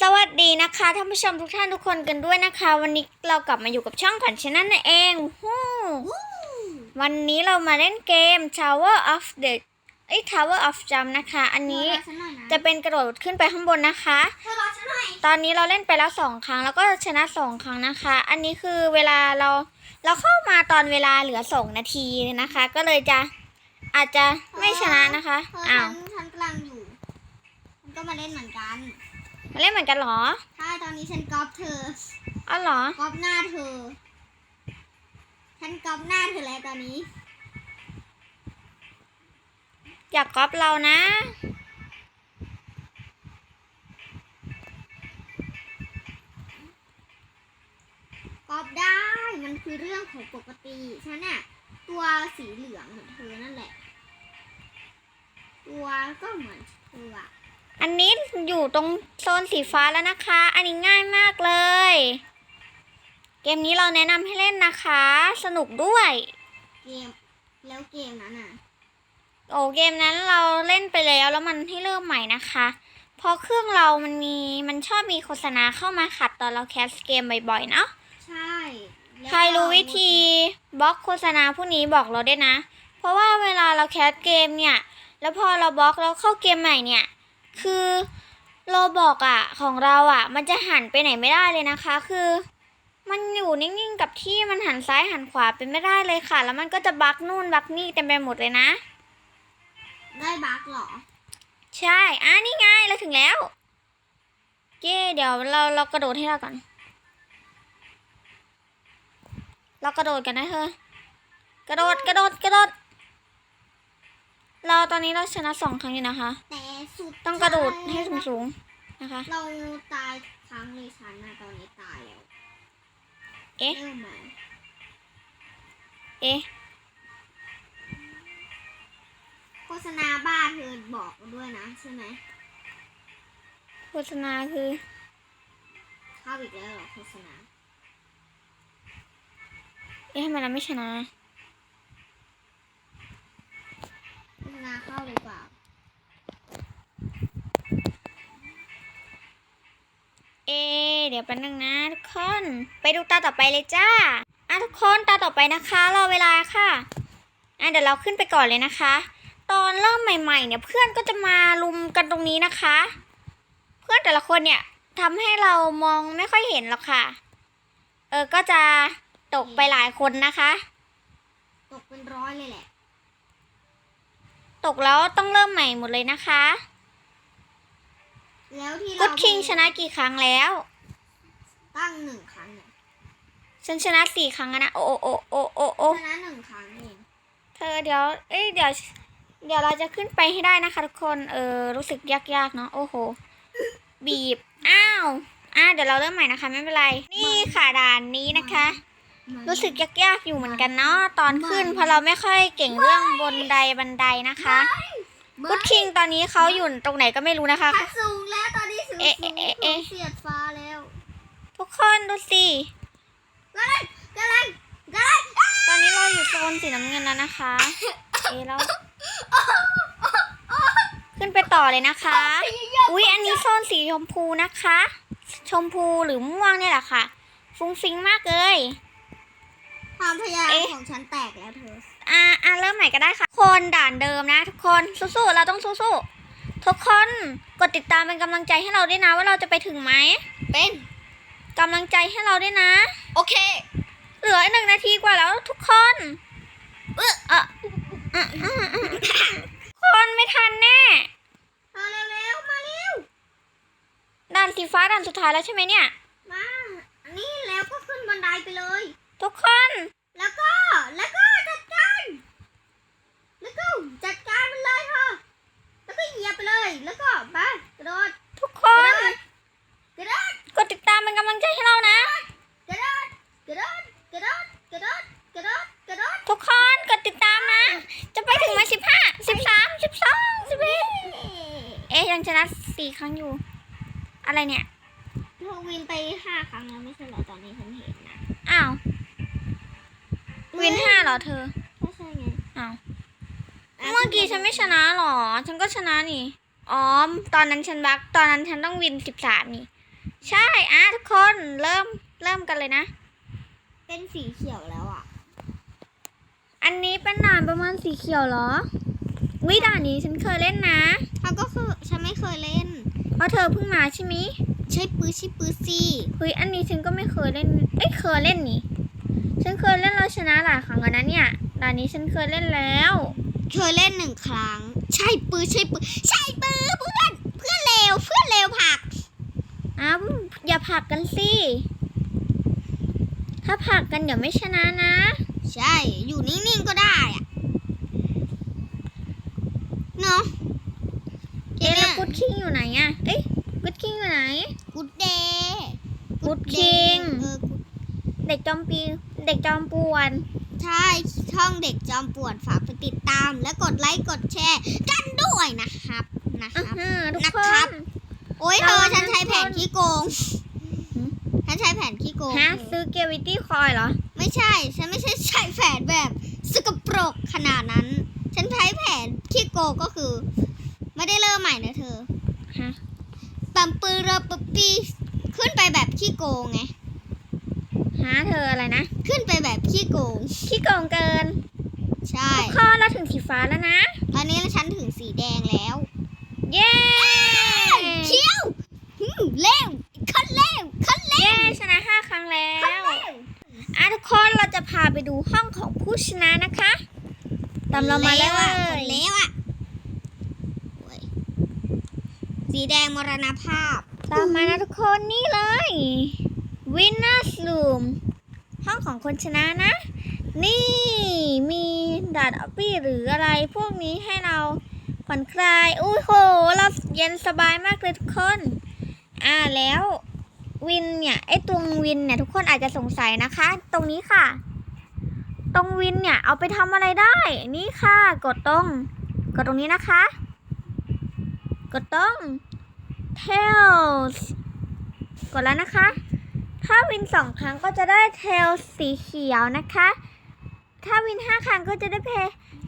สวัสดีนะคะท่านผู้ชมทุกท่านทุกคนกันด้วยนะคะ วันนี้เรากลับมาอยู่กับช่องขันชนะนั่นเองฮู้วันนี้เรามาเล่นเกม Tower of the เอ้ย Tower of Jump นะคะ อันนี้เธอรอฉันหน่อยนะจะเป็นกระโดดขึ้นไปข้างบนนะคะเธอรอฉันหน่อยตอนนี้เราเล่นไปแล้วสองครั้งแล้วก็ชนะสองครั้งนะคะ อันนี้คือเวลาเราเราเข้ามาตอนเวลาเหลือสองนาทีนะคะ ก็เลยจะอาจจะไม่ชนะนะคะเธออ้าฉัวนฉันกำลังอยู่ฉันก็มาเล่นเหมือนกันมา เล่นเหมือนกันเหรอใช่ตอนนี้ฉันก๊อปเธออ๋อเหรอก๊อปหน้าเธอ ฉันก๊อปหน้าเธอแล้วตอนนี้ อยากก๊อปเรานะก๊อปได้มันคือเรื่องของปกติฉันน่ะตัวสีเหลืองเหมือนเธอนั่นแหละ ตัวก็เหมือนเธออะ อันนี้อยู่ตรงโซนสีฟ้าแล้วนะคะ อันนี้ง่ายมากเลย เกมนี้เราแนะนำให้เล่นนะคะ สนุกด้วย เกม แล้วเกมนั้นน่ะ โอ้เกมนั้นเราเล่นไปแล้วแล้วมันให้เริ่มใหม่นะคะเพราะเครื่องเรามันมีมันชอบมีโฆษณาเข้ามาขัดตอนเราแคสเกมบ่อยๆเนาะใช่แล้วก็ใครรู้วิธีบล็อกโฆษณาพวกนี้บอกเราได้วยนะ เพราะว่าเวลาเราแคสเกมเนี่ย แล้วพอเราบล็อกแล้วเข้าเกมใหม่เนี่ย คือโรบอกอะของเราอะมันจะหันไปไหนไม่ได้เลยนะคะ คือ มันอยู่นิ่งๆกับที่มันหันซ้ายหันขวาเป็นไม่ได้เลยค่ะ แล้วมันก็จะบักนู่นบักนี่เต็มไปหมดเลยนะ ได้บั๊กเหรอ ใช่อะนี่ไงเราถึงแล้วเย้เดี๋ยวเราเรากระโดดให้เราก่อน เรากระโดดกันนะเธอกระโดดกระโดดกระโดด เราตอนนี้เราชนะสองครั้งอยู่นะคะ แต่สุดต้องกระโดดให้ท้ายสูงๆนะคะ เราตายทุกครั้งเลยฉันนะตอนนี้ตายแล้ว เอ๊ะเริ่มใหม่เอ๊ะ โฆษณาบ้าเธอบอกด้วยนะใช่ไหม โฆษณาคือเข้าอีกแล้วเหรอโฆษณา เอ๊ะทำไมเราไม่ชนะ โฆษณาเข้าเลยเปล่า เอ เดี๋ยวแป๊บนึงนะทุกคน ไปดูตาต่อไปเลยจ้า อะทุกคนตาต่อไปนะคะรอเวลาค่ะ อะเดี๋ยวเราขึ้นไปก่อนเลยนะคะ ตอนเริ่มใหม่ๆ เนี่ยเพื่อนก็จะมาลุมกันตรงนี้นะคะ เพื่อนแต่ละคนเนี่ยทำให้เรามองไม่ค่อยเห็นหรอกค่ะ เออก็จะตกไปหลายคนนะคะ ตกเป็นร้อยเลยแหละ ตกแล้วต้องเริ่มใหม่หมดเลยนะคะแล้วที่กุเราดคิงชนะกี่ครั้งแล้ว ตั้งหนึ่งครั้งเนี่ยฉันชนะสี่ครั้งแล้วนะโอโอโอโอโอชนะหนึ่งครั้งเองเธอเดี๋ยว เอ้ยเดี๋ยว เดี๋ยวเราจะขึ้นไปให้ได้นะคะทุกคนเออรู้สึกยากๆเนาะโอ้โห บีบ อ้าวอ่าเดี๋ยวเราเริ่มใหม่นะคะ ไม่เป็นไร นี่ค่ะด่านนี้นะคะ รู้สึกยากๆอยู่เหมือนกันเนาะตอนขึ้นเพราะเราไม่ค่อยเก่งเรื่องบนไดบันไดนะคะกุดคิงตอนนี้เขาอยู่ตรงไหนก็ไม่รู้นะคะพัดสูงแล้วตอนนี้สูงเอ๊ะสูงเอ๊ะเอ๊ะเสียดฟ้าแล้ว ทุกคนดูสิกำลังกำลังกำลังตอนนี้เราอยู่โซนสีน้ำเงินแล้วนะคะเอ๊ะแล้วขึ้นไปต่อเลยนะคะ อุ๊ย อันนี้โซนสีชมพูนะคะ ชมพูหรือม่วงเนี่ยแหละค่ะ ฟุ้งฟิ้งมากเลย ความพยายามเอ๊ะของฉันแตกแล้วเธอ อ่าอ่าเริ่มใหม่ก็ได้ค่ะ คนด่านเดิมนะ ทุกคนสู้ๆเราต้องสู้ๆทุกคนกดติดตามเป็นกำลังใจให้เราด้วยนะ ว่าเราจะไปถึงไหมเป็นกำลังใจให้เราด้วยนะ โอเค เหลือหนึ่งนาทีกว่าแล้วทุกคนเออเอออืมอืมอืมคนไม่ทันแน่ มาเร็วๆมาเร็วด่านสีฟ้าด่านสุดท้ายแล้วใช่ไหมเนี่ย มาอันนี้แล้วก็ขึ้นบันไดไปเลย ทุกคน แล้วก็ แล้วก็จัดการ แล้วก็จัดการมันเลยค่ะ แล้วก็เหยียบไปเลย แล้วก็ไปกระโดด ทุกค กระ น โดด กระโดด กดติดตามเป็นกำลังใจให้เรานะ กระโดด กระโดด กระโดด กระโดด กระโดด กระโดด ทุกคนกดติดตามนะ จะไปถึงไหมสิบห้าสิบสามสิบสองสิบเอ็ดเอ๊ะยังชนะสี่ครั้งอยู่ อะไรเนี่ยเธอวินไปห้าครั้งแล้วไม่ใช่เหรอตอนนี้ฉันเห็นนะอ้าววินห้าเหรอเธอก็ใช่ไงอ้าวเมื่อกี้ฉันไม่ชนะหรอ ฉันก็ชนะนี่อ๋อตอนนั้นฉันบักตอนนั้นฉันต้องวินสิบสามนี่ ใช่อะทุกคนเริ่มเริ่มกันเลยนะ เป็นสีเขียวแล้ว อะอันนี้เป็นด่านประมาณสีเขียวเหรอวิด่านนี้ฉันเคยเล่นนะเขาก็คือฉันไม่เคยเล่น เพราะเธอเพิ่งมาใช่ไหมยใช่ปื้อใช่ปื้อสิเฮ้ยอันนี้ฉันก็ไม่เคยเล่น เอ้ยเคยเล่นนี่ ฉันเคยเล่นแล้วชนะหลายครั้งแล้วนะเนี่ยด่านนี้ฉันเคยเล่นแล้ว เคยเล่นหนึ่งครั้ง ใช่ปื้อใช่ปื้อใช่ปื้อเพื่อนเพื่อนเลวเพื่อนเลวผักอ้าวอย่าผลักกันสิ ถ้าผลักกันเดี๋ยวไม่ชนะนะ ใช่ อยู่นิ่งๆก็ได้อะเนาะเอ๊ะแล้วกุดคิงอยู่ไหนอะเอ้ยกุดคิงอยู่ไหนกูดเดย์ Good King เออ Good เด็กจอมปีเด็กจอมป่วน ใช่ช่องเด็กจอมปวดฝากไปติดตาม และกดไลค์กดแชร์กันด้วยนะครับนะคอื้อรับหือทุกนะคครับ น โอ้ยเธอเราฉันใช้แผนทุกคนขี้โกงหืมฉันใช้แผนขี้โกง ฮะซื้อเกวิตี้คอยเหรอ ไม่ใช่ ฉันไม่ใช่ใช้แผนแบบสกปรกขนาดนั้น ฉันใช้แผนขี้โกงก็คือ ไม่ได้เริ่มใหม่นะเธอฮะปัมปือระปบปีขึ้นไปแบบขี้โกงไงฮะเธออะไรนะ ขึ้นไปแบบขี้โกง ขี้โกงเกิน ใช่ทุกคนเราถึงสีฟ้าแล้วนะ ตอนนี้ฉันถึงสีแดงแล้ว เย้ เขี้ยวหืมเร็วคันเร็วคันเร็ เย้ ว ชนะห้าครั้งแล้ คัน ว เร็ว อะทุกคนเราจะพาไปดูห้องของ ผู้ชนะนะคะตามเรามาเลร็วอะคนยเร็วอะโอ้ยสีแดงมรณภาพ ตามมานะทุกคนนี่เลย Winners Room ห้องของคนชนะนะ นี่มีดาดอปปี้หรืออะไรพวกนี้ให้เราผ่อนคลาย อุ้ยโห เราเย็นสบายมากเลยทุกคน อ่าแล้ววินเนี่ย ไอ้ตรงวินเนี่ย ทุกคนอาจจะสงสัยนะคะ ตรงนี้ค่ะ ตรงวินเนี่ย เอาไปทำอะไรได้ นี่ค่ะ กดตรง กดตรงนี้นะคะ กดตรง tails กดแล้วนะคะ ถ้าวินสองครั้งก็จะได้ tails สีเขียวนะคะ ถ้าวินห้าครั้งก็จะได้เพ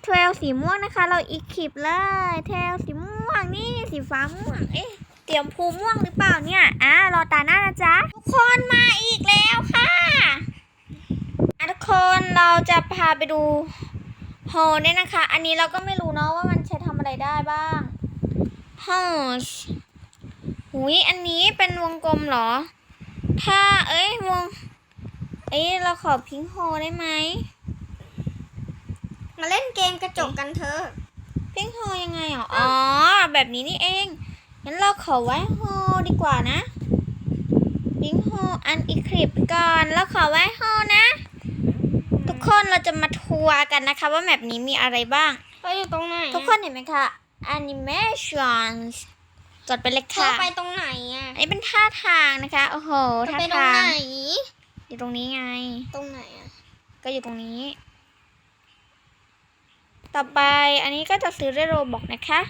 tails สีม่วงนะคะ เราอีกคิปเลย tails สีม่วงนี่สีฟ้าม่วง เอ๊ะเตรียมภูม่วงหรือเปล่าเนี่ย อ่ารอตาหน้านะจ๊ะ ทุกคนมาอีกแล้ว ค่ะอะทุกคนเราจะพาไปดูโฮเนี่ยนะคะ อันนี้เราก็ไม่รู้เนาะว่ามันใช้ทำอะไรได้บ้าง house หุยอันนี้เป็นวงกลมเหรอ ถ้าเอ้ยวง เอ้ยเราขอพิงโฮได้ไหม มาเล่นเกมกระจกกันเธอะ พิงโฮยังไงอะอ๋อ แบบนี้นี่เอง งั้นเราขอไว้โฮดีกว่านะพิงโฮอันอีคลิปก่อน แล้วขอไว้โฮนะทุก คนเราจะมาทัวร์กันนะคะ ว่าแบบนี้มีอะไรบ้างเราอยู่ตรงไหนทุกคนเห็นไหมคะ animations จดไปเลยเธอค่ะไปตรงไหนอะอันนี้เป็นท่าทางนะคะ โอ้โหเธอท่าไปตรงทาไหนงอยู่ตรงนี้ไง ตรงไหนอะก็อยู่ตรงนี้ ต่อไปอันนี้ก็จะซื้อได้โรบอกนะคะ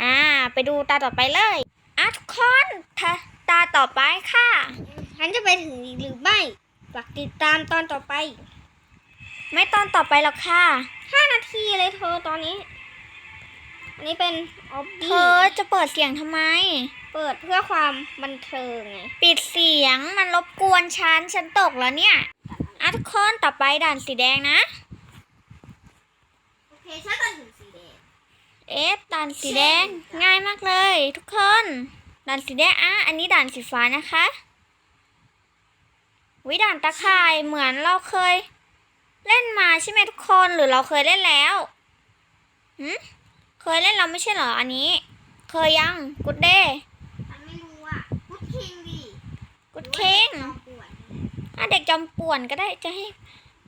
อ่า ไปดูตาต่อไปเลยอะทุกคนตาตาต่อไปค่ะฉันจะไปถึงหรือไม่ฝากติดตามตอนต่อไป ไม่ตอนต่อไปหรอกค่ะ5นาทีเลยเธอตอนนี้ อันนี้เป็นออบเธบี้อจะเปิดเสียงทำไม เปิดเพื่อความบันเทิงไง ปิดเสียงมันรบกวนฉันฉันตกแล้วเนี่ยอะทุกคนต่อไปด่านสีแดงนะ โอเคฉันก็ถึงสีแดง เอ๊ะด่านสีแดงง่ายมากเลย ทุกคนด่านสีแดงอะอันนี้ด่านสีฟ้านะคะวิด่านตะข่ายเหมือนเราเคย เล่นมาใช่ไหมทุกคนหรือเราเคยเล่นแล้วหืมเคยเล่นเราไม่ใช่เหรออันนี้ เคยยังกุดเดย์ฉันไม่รู้อะพุทคิงดิกุดเคิงหรือว่าเด็กจอมป่วนอะเด็กจำป่วนก็ได้จะให้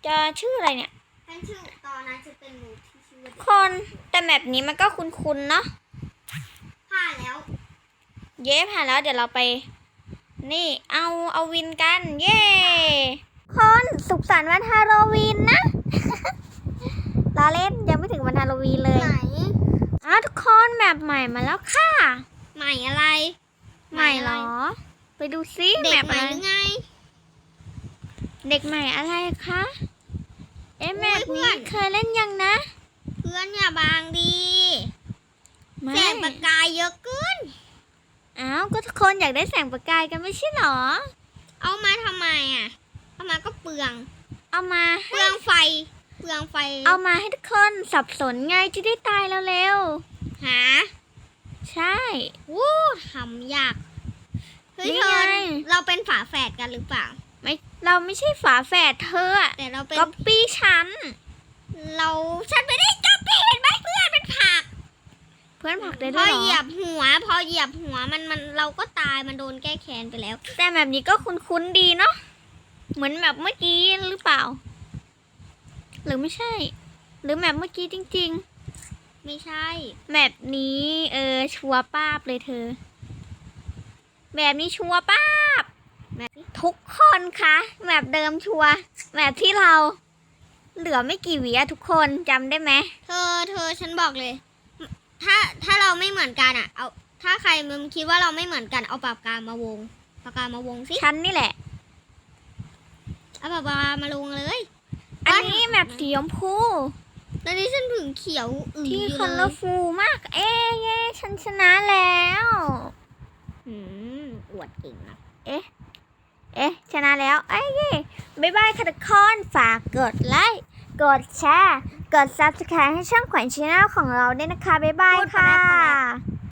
จะชื่ออะไรเนี่ยฉันชื่อตอนนั้นจะเป็นหนูที่ชื่อว่าเด็กคนแต่แบบนี้มันก็คุ้นๆเนาะผ่านแล้ว เย้ผ่านแล้วเดี๋ยวเราไป นี่เอาเอาวินกัน เย้ คนสุขสันต์วันฮาโลวีนนะเราเล่นยังไม่ถึงวันฮาโลวีนเลยไหนอ้าวทุกคนแบบใหม่มาแล้วค่ะ ใหม่อะไร ใหม่เหรอ ไปดูซิเด็แบกบใหม่อะไรหรือไง เด็กใหม่อะไรคะ เอ๊ะอุ๊ยแบบนี้เพื่อนเคยเล่นยังนะ เพื่อนอย่าบางดีไม่แสงประกายเยอะเกินอ้าว ก็ทุกคนอยากได้แสงประกายกันไม่ใช่เหรอ เอามาทำไมอะเอามาก็เป ลือง เอามาเปลืองไฟ เปลืองไฟ เอามาให้ทุกคนสับสนไงจะได้ตายเร็วหาๆใช่วู้ทำยาก เฮ้ยนี่เธอไงเราเป็นฝาแฝดกันหรือเปล่า ไม่เราไม่ใช่ฝาแฝดเธออะแต่เราเป็นก๊อปปี้ฉัน เราฉันไม่ได้ก๊อปปี้เห็นไหมเพื่อนเป็นผัก เพื่อนผลักได้พด้อวยเหรเหยียอบหัว พอเหยียบหัวมันมันเราก็ตายมันโดนแก้แค้นไปแล้ว แต่แบบนี้ก็คุ้นๆดีเนาะ เหมือนแบบเมื่อกี้หรือเปล่า หรือไม่ใช่ หรือแบบเมื่อกี้จริง ๆ ไม่ใช่ แบบนี้เออชัวร์ป้าบเลยเธอ แบบนี้ชัวร์ป้าบแบบทุกคนคะแบบเดิมชัวร์แบบที่เรา เหลือไม่กี่วิอะทุกคนจำได้ไหมเธอเธอฉันบอกเลย ถ้าถ้าเราไม่เหมือนกันอะเอาถ้าใครมันคิดว่าเราไม่เหมือนกันเอาปากกามาวงปากกามาวงสิฉันนี่แหละ เอาปากกามาลงเลย อันนี้แบบสีชมพูตอนนี้ฉันถึงเขียวอือที่อยู่คัลเลเลอยร์ฟูมาก เอ๊ะเย้ฉันชนะแล้วอืมอวดเก่งนะเอ๊ะ เอ๊ะ ชนะแล้ว เอ้ยเย้บ๊ายบายค่ะทุกคนฝากกดไลค์ กดแชร์ กด subscribe ให้ช่องขวัญชาแนลของเราด้วยนะคะ บ๊ายบายค่ะ